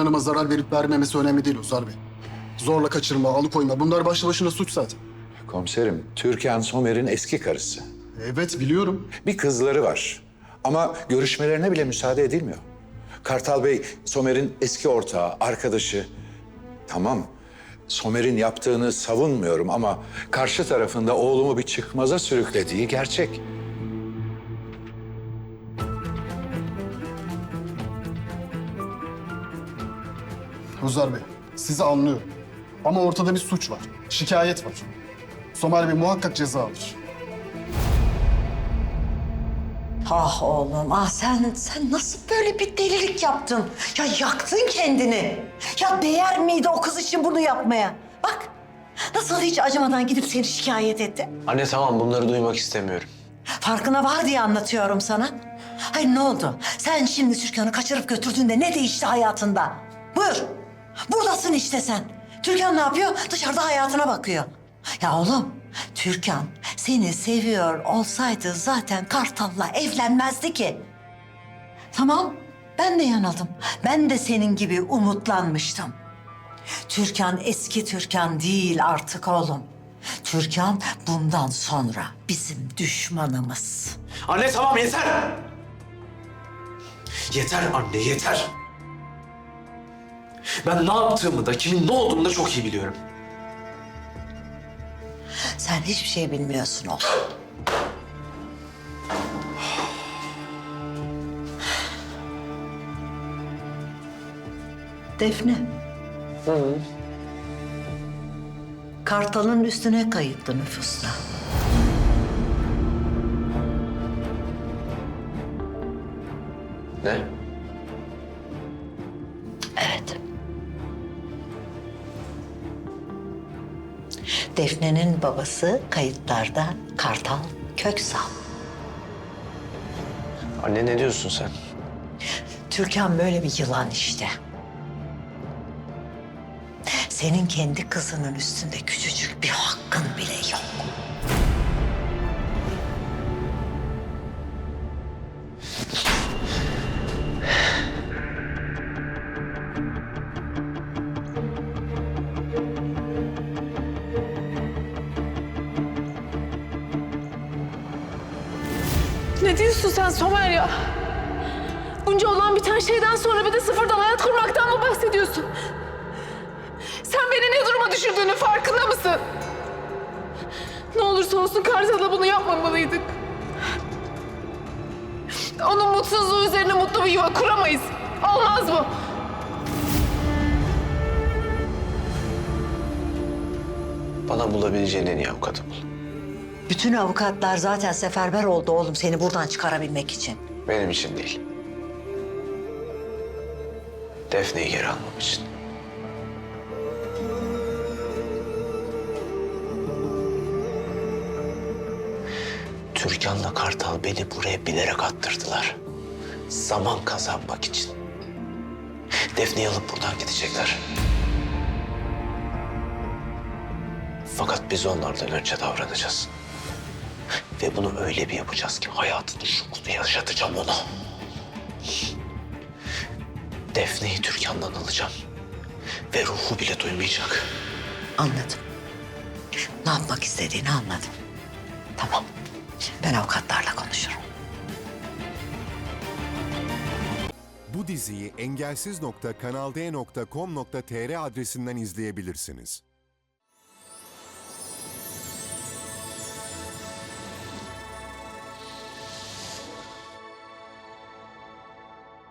Hanım'a zarar verip vermemesi önemli değil Uzar Bey. Zorla kaçırma, alıkoyma bunlar başlı başına suç zaten. Komiserim, Türkan Somer'in eski karısı. Evet biliyorum. Bir kızları var. Ama görüşmelerine bile müsaade edilmiyor. Kartal Bey, Somer'in eski ortağı, arkadaşı. Tamam, Somer'in yaptığını savunmuyorum ama karşı tarafında oğlumu bir çıkmaza sürüklediği gerçek. Uzar Bey, sizi anlıyorum. Ama ortada bir suç var, şikayet var. Somer Bey muhakkak ceza alır. Ah oğlum, ah sen sen nasıl böyle bir delilik yaptın? Ya yaktın kendini. Ya değer miydi o kız için bunu yapmaya? Bak, nasıl hiç acımadan gidip seni şikayet etti. Anne tamam bunları duymak istemiyorum. Farkına var diye anlatıyorum sana. Hayır ne oldu? Sen şimdi Türkan'ı kaçırıp götürdüğünde ne değişti hayatında? Buyur. Buradasın işte sen. Türkan ne yapıyor? Dışarıda hayatına bakıyor. Ya oğlum, Türkan seni seviyor olsaydı zaten Kartal'la evlenmezdi ki. Tamam, ben de yanıldım. Ben de senin gibi umutlanmıştım. Türkan eski Türkan değil artık oğlum. Türkan bundan sonra bizim düşmanımız. Anne tamam yeter. Yeter anne yeter. Ben ne yaptığımı da kimin ne olduğunu da çok iyi biliyorum. Sen hiçbir şey bilmiyorsun oğlum. Defne. Kartal'ın üstüne kayıtlı nüfusta. Ne? Evet. Defne'nin babası kayıtlarda Kartal Köksal. Anne ne diyorsun sen? Türkan böyle bir yılan işte. Senin kendi kızının üstünde küçücük bir hakkın bile yok. Ne diyorsun sen Somer ya? Bunca olan biten şeyden sonra bir de sıfırdan hayat kurmaktan mı bahsediyorsun? Sen beni ne duruma düşürdüğünün farkında mısın? Ne olursa olsun Kartal'la bunu yapmamalıydık. Onun mutsuzluğu üzerine mutlu bir yuva kuramayız. Olmaz bu. Bana bulabileceğin en iyi avukatı bul. Bütün avukatlar zaten seferber oldu oğlum seni buradan çıkarabilmek için. Benim için değil. Defne'yi geri almam için. Türkan'la Kartal beni buraya bilerek attırdılar. Zaman kazanmak için. Defne'yi alıp buradan gidecekler. Fakat biz onlardan önce davranacağız. Ve bunu öyle bir yapacağız ki hayatını şokunu yaşatacağım ona. Defne'yi Türkan'dan alacağım. Ve ruhu bile duymayacak. Anladım. Ne yapmak istediğini anladım. Tamam. Ben avukatlarla konuşurum. Bu diziyi engelsiz.kanalde.com.tr adresinden izleyebilirsiniz.